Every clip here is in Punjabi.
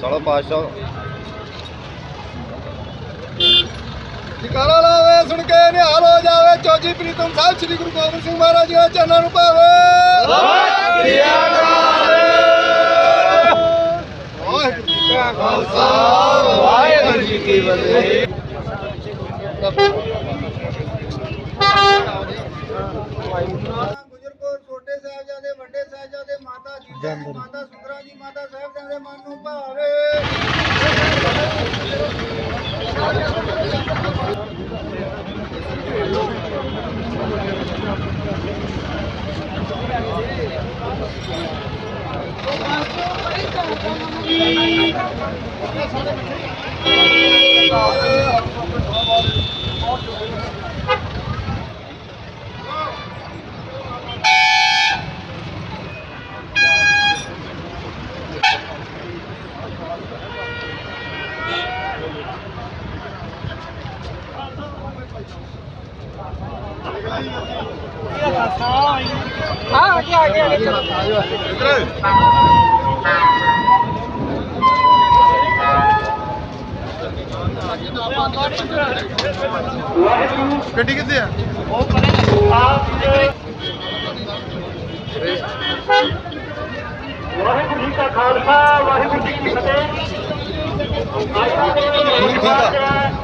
ਚਲੋ ਪਾਸ਼ਾ ਜਕਾਰਾ ਲਾਵੇ ਸੁਣ ਕੇ ਨਿਹਾਲ ਹੋ ਜਾਵੇ ਚੌਜੀ ਪ੍ਰੀਤਮ ਸਾਹਿਬ ਸ੍ਰੀ ਗੁਰੂ ਗੋਬਿੰਦ ਸਿੰਘ ਮਹਾਰਾਜ ਜੀ ਦੇ ਚਰਨਾਂ ਨੂੰ ਪਾਵੇ ਵਾਹਿਗੁਰੂ ਜੀ ਕਾ ਖਾਲਸਾ ਵਾਹਿਗੁਰੂ ਜੀ ਕੀ ਫਤਿਹ। ਗੁਜਰਕੋਰ ਛੋਟੇ ਸਾਹਿਬਜ਼ਾਦੇ ਵੱਡੇ ਸਾਹਿਬਜ਼ਾਦੇ ਮਾਤਾ ਜੀਜਾ ਜੀ ਮਾਤਾ ਸੁੰਦਰਾ ਜੀ ਮਾਤਾ ਸਾਹਿਬ ਦੇ ਮਨ ਨੂੰ ਭਾਵੇ ਗੱਡੀ ਕਿੱਥੇ ਆ? ਵਾਹਿਗੁਰੂ ਜੀ ਕਾ ਖਾਲਸਾ ਵਾਹਿਗੁਰੂ ਜੀ ਕੀ ਫਤਿਹ। ਠੀਕ ਆ।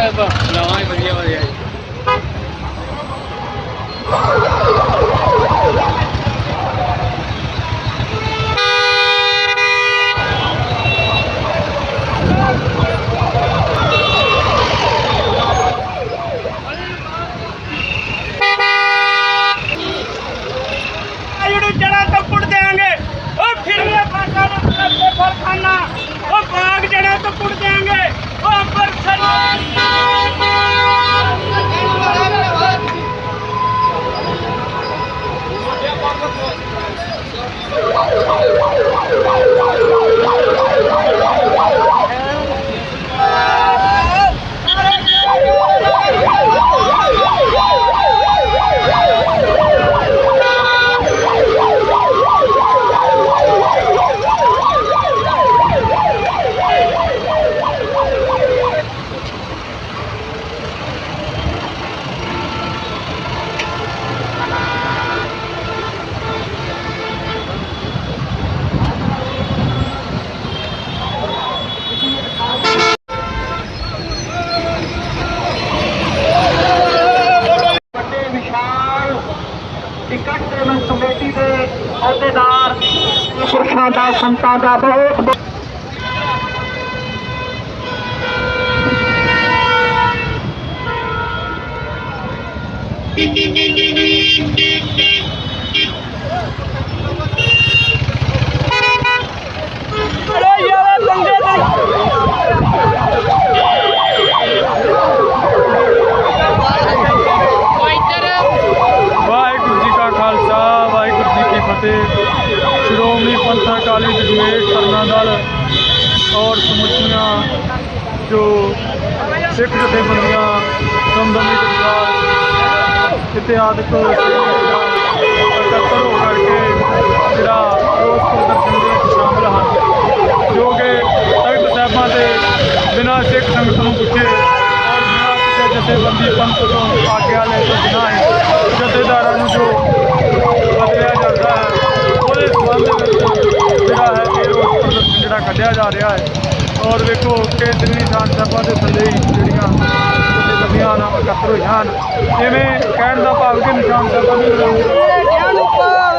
ਜਿਹੜੇ ਪੁਰਸ਼ਾਂ ਦਾ ਸੰਤਾਂ ਦਾ ਬਹੁਤ ਬਹੁਤ ਅਰੇ ਜੁਏ ਕਰਨਾ ਨਾਲ ਔਰ ਸਮੁੱਚੀਆਂ ਜੋ ਸਿੱਖ ਜਥੇਬੰਦੀਆਂ ਸਮਦਮੀ ਸਰਕਾਰ ਇਤਿਹਾਦਿਕ ਇਕੱਤਰ ਹੋ ਕਰਕੇ ਜਿਹੜਾ ਰੋਸ ਪ੍ਰਦਰਸ਼ਨ ਦੇ ਵਿੱਚ ਸ਼ਾਮਲ ਹਨ, ਜੋ ਕਿ ਤਖਤ ਸਾਹਿਬਾਂ ਦੇ ਬਿਨਾਂ ਸਿੱਖ ਸੰਗਤ ਨੂੰ ਪੁੱਛੇ ਔਰ ਬਿਨਾਂ ਕਿਸੇ ਜਥੇਬੰਦੀ ਪੰਥ ਤੋਂ ਆਗਿਆ ਲੈ ਤੋਂ ਬਿਨਾਂ ਹੀ ਜਥੇਦਾਰਾਂ ਨੂੰ ਜੋ ਬਦਲਿਆ ਜਾਂਦਾ ਹੈ, ਉਹਦੇ ਸੰਬੰਧ ਵਿੱਚ ਜਿਹੜਾ ਕੱਢਿਆ ਜਾ ਰਿਹਾ ਹੈ। ਔਰ ਵੇਖੋ, ਕੇਂਦਰੀ ਨਿਸ਼ਾਨ ਸਭਾ ਦੇ ਥੱਲੇ ਹੀ ਜਿਹੜੀਆਂ ਜਥੇਬੰਦੀਆਂ ਹਨ ਇਕੱਤਰ ਹੋਈਆਂ ਹਨ। ਜਿਵੇਂ ਕਹਿਣ ਦਾ ਭਾਵ ਕਿ ਨਿਸ਼ਾਨ ਸਭਾ ਨੂੰ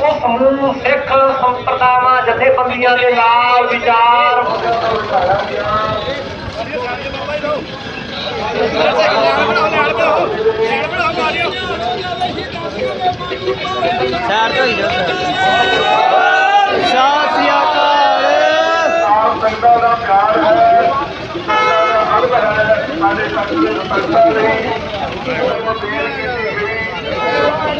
ਉਹ ਸਮੂਹ ਸਿੱਖ ਸੰਪਰਦਾਵਾਂ ਜਥੇਬੰਦੀਆਂ ਦੇ ਨਾਲ ਵਿਚਾਰ ਪਿੰਡਾਂ ਦਾ ਪਿਆਰ ਹੈ ਪਿੰਡਾਂ ਦਾ ਹੱਕ ਹੈ ਸਾਡੇ ਤੱਕ ਦੇ ਸਰਪੰਚਾਂ ਲਈ ਉਹ ਦੇਣ ਕੀਤੀ ਗਈ ਸੇਵਾ ਕਰਕੇ ਆਪਾਂ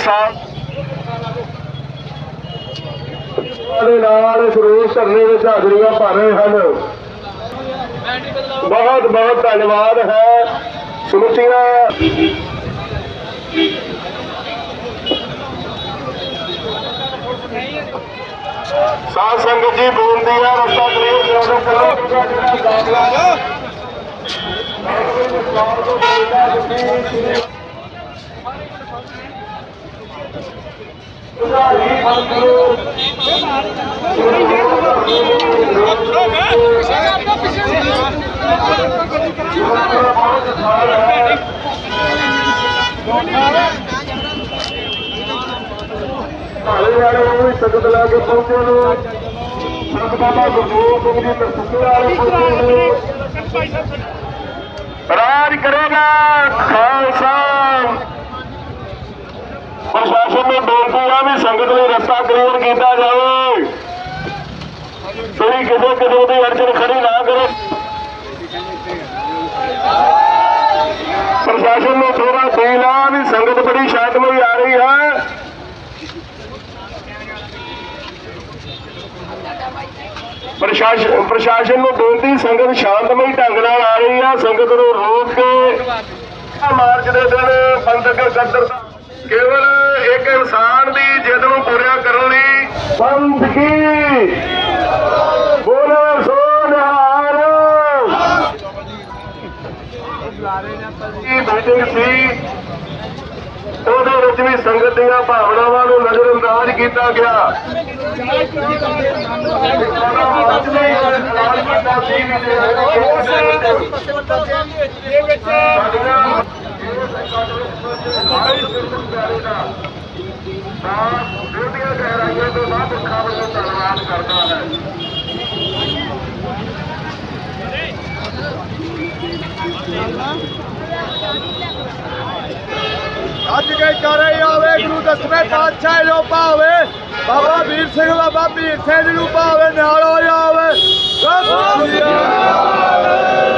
ਟਕਸਾਲ ਦੇ ਨਾਲ ਇਸ ਰੋਸ ਧਰਨੇ ਵਿੱਚ ਹਾਜ਼ਰੀਆਂ ਭਰ ਰਹੇ ਹਨ। ਬਹੁਤ ਬਹੁਤ ਧੰਨਵਾਦ ਹੈ। ਸਮੁੱਚੀਆਂ ਸਾਧ ਸੰਗਤ ਜੀ ਬੇਨਤੀ ਹੈ ਰਸਤਾ ਕਲੀਅਰ ਕਰਾ ਦਿਓ ਕਰੋ ਜਿਹੜਾ ਦਾਖਲਾ ਭਾਲੇ ਵਾਲੇ ਨੂੰ ਵੀ ਸੰਗਤ ਲਾ ਕੇ ਪਹੁੰਚੇ ਨੂੰ ਸੰਤ ਬਾਬਾ ਗੁਰਦੇਵ ਸਿੰਘ ਜੀ ਨਰਸਿੰਘ ਵਾਲੇ ਪਹੁੰਚੇ ਨੂੰ ਰਾਜ ਕਰੇਗਾ ਖਾਲਸਾ ਪ੍ਰਸ਼ਾਸਨ ਨੂੰ ਬੇਨਤੀ ਆ ਵੀ ਸੰਗਤ ਕੀਤਾ ਜਾਵੇ। ਕੋਈ ਕਿਸੇ ਕਿਸਮ ਦੀ ਅੜਚਨ ਖੜੀ ਨਾ ਕਰੋ। ਪ੍ਰਸ਼ਾਸਨ ਨੂੰ ਥੋੜਾ ਫੀਲ ਆ ਵੀ ਸੰਗਤ ਬੜੀ ਸ਼ਾਂਤਮਈ ਆ ਰਹੀ ਹੈ। ਪ੍ਰਸ਼ਾਸਨ ਪ੍ਰਸ਼ਾਸਨ ਨੂੰ ਬੇਨਤੀ, ਸੰਗਤ ਸ਼ਾਂਤਮਈ ਢੰਗ ਨਾਲ ਆ ਰਹੀ ਆ ਸੰਗਤ ਨੂੰ ਰੋਕ ਕੇ ਮਾਰਚ ਦੇ ਦਿਨ ਬੰਦਕ ਗੱਦਰਤਾ ਕੇਵਲ ਇਨਸਾਨ ਦੀ ਜਿੱਦ ਨੂੰ ਪੂਰਾ ਕਰਨ ਲਈ ਬੰਦਗੀ ਬੋਲੇ ਸੋ ਨਿਹਾਲ। ਇਹ ਮੀਟਿੰਗ ਸੀ। ਉਹਦੇ ਵਿੱਚ ਵੀ ਸੰਗਤ ਦੀਆਂ ਭਾਵਨਾਵਾਂ ਨੂੰ ਨਜ਼ਰਅੰਦਾਜ਼ ਕੀਤਾ ਗਿਆ। ਬੇਟੀਆਂ ਗਹਿਰਾਈਆਂ ਤੋਂ ਬਾਅਦ ਅੱਖਾਂ ਵੱਲੋਂ ਧੰਨਵਾਦ ਕਰਦਾ ਹੈ। ਅੱਜ ਕੇ ਕਰੇ ਆਵੇ ਗੁਰੂ ਦਸਵੇਂ ਪਾਤਸ਼ਾਹ ਜੋ ਭਾਵੇ, ਬਾਬਾ ਵੀਰ ਸਿੰਘ ਦਾ ਬਾਬੀ ਸਿੰਘ ਜੀ ਨੂੰ ਭਾਵੇ ਨਾਲ ਹੋ ਜਾਵੇ। ਸਤਿ ਸ੍ਰੀ ਅਕਾਲ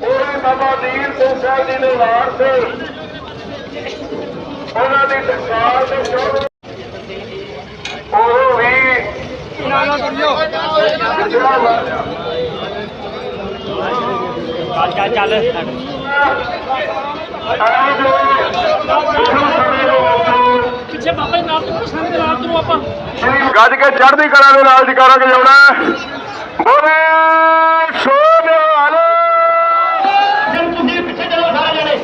ਉਹ ਬਾਬਾ ਦੀਨ ਸਿੰਘ ਸਾਹਿਬ ਜੀ ਦੇ ਵਾਰ ਸੀ ਉਹਨਾਂ ਦੀ ਟਕਸਾਲ ਦੇ ਚੋਣ ਉਹ ਵੀ ਨਾਲਾ ਕਰਿਓ ਚੱਲ ਚੱਲ ਪਿੱਛੇ ਬਾਬਾ ਜੀ ਨਾਲ ਤੋਂ ਸੰਗ ਦੇ ਨਾਲ ਤੋਂ ਆਪਾਂ। ਗੱਜ ਕੇ ਚੜ੍ਹਦੀ ਕਲਾ ਦੇ ਨਾਲ ਜਕਾਰਾ ਗਜਾਉਣਾ ਬੋਲੇ ਸੋ ਨਿਹਾਲ ਤੁਸੀਂ ਪਿੱਛੇ ਚਲੋ ਸਾਰੇ ਜਣੇ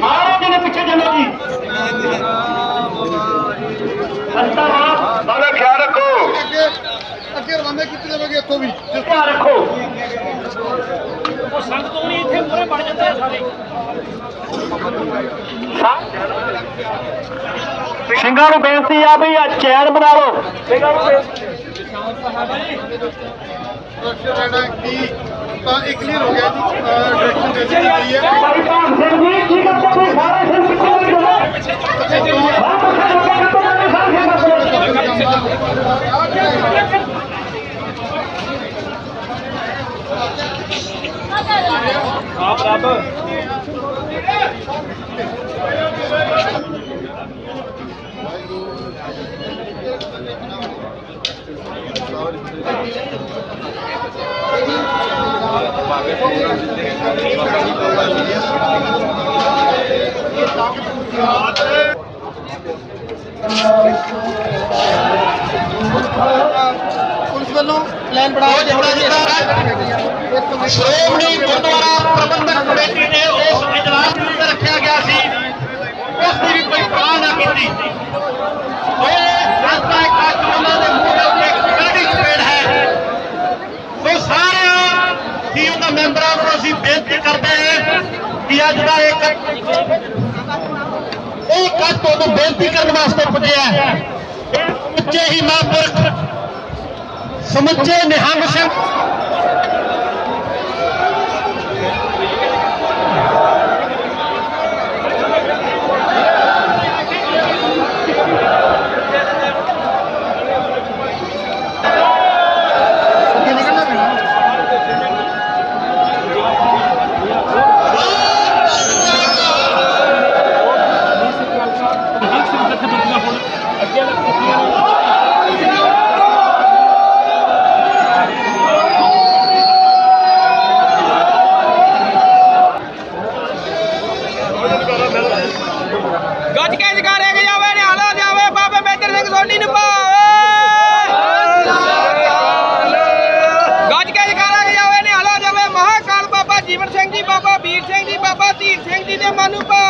ਸਾਰੇ ਜਣੇ ਪਿੱਛੇ ਚਲੋ ਜੀ ਹੱਸਦਾ ਰਹਾ ਨਾਲੇ ਖਿਆਲ ਰੱਖੋ ਅੱਗੇ ਰਵਾਨੇ ਕੀਤੇ ਜਾਵੇਗੇ ਇੱਥੋਂ ਵੀ ਧਿਆਨ ਰੱਖੋ। ਉਹ ਸੰਗ ਤੋਂ ਨਹੀਂ ਇੱਥੇ ਮੂਰੇ ਬਣ ਜਾਂਦੇ ਆ ਸਾਰੇ। ਸਿੰਘਾਂ ਨੂੰ ਬੇਨਤੀ ਆ ਵੀ ਆ ਚੈਨ ਬਣਾ ਲਓ। ਤਾਂ ਇੱਕ ਕਲੀਅਰ ਹੋ ਗਿਆ ਜੀ ਡਾਇਰੈਕਸ਼ਨ ਦੇ ਦਿੱਤੀ ਹੈ ਭਾਈ ਭਾਗ ਸਿੰਘ ਜੀ ਕੀ ਕਰਦੇ ਤੁਸੀਂ ਸਾਰੇ ਸਿੰਘ ਪਿੱਛੇ ਹੋ ਜਾਓ ਬਾਹਰ ਪੱਖੇ ਲੱਗੇ ਕਿ ਤੁਹਾਨੂੰ ਸਾਰੇ ਸਿੰਘ ਕਰਦੇ ਪੁਲਿਸ ਵੱਲੋਂ ਪਲਾਨ ਬਣਾ ਕੇ ਸ਼੍ਰੋਮਣੀ ਗੁਰਦੁਆਰਾ ਪ੍ਰਬੰਧਕ ਕਮੇਟੀ ਨੇ ਉਸ ਇਜਲਾਸ ਨੂੰ ਤੇ ਰੱਖਿਆ ਗਿਆ ਸੀ ਉਸ ਦੀ ਵੀ ਕੋਈ ਪਰਵਾਹ ਨਾ ਕੀਤੀ ਉਹ ਰਸਤਾ ਇੱਕ ਅੱਜ ਉਹਨਾਂ ਦੇ ਮੂੰਹ ਦੇ ਉੱਤੇ ਇੱਕ ਗਾੜੀ ਚਪੇੜ ਹੈ ਉਹ ਸਾਰਿਆਂ ਦੀ ਉਹਨਾਂ ਮੈਂਬਰਾਂ ਨੂੰ ਅਸੀਂ ਬੇਨਤੀ ਕਰਦੇ ਹਾਂ ਕਿ ਅੱਜ ਦਾ ਇੱਕ ਇਹ ਕੱਟ ਤੁਹਾਨੂੰ ਬੇਨਤੀ ਕਰਨ ਵਾਸਤੇ ਪੁੱਜਿਆ ਹੈ ਸਮੁੱਚੇ ਹੀ ਮਹਾਂਪੁਰਖ ਸਮੁੱਚੇ ਨਿਹੰਗ ਸਿੰਘ punya manuver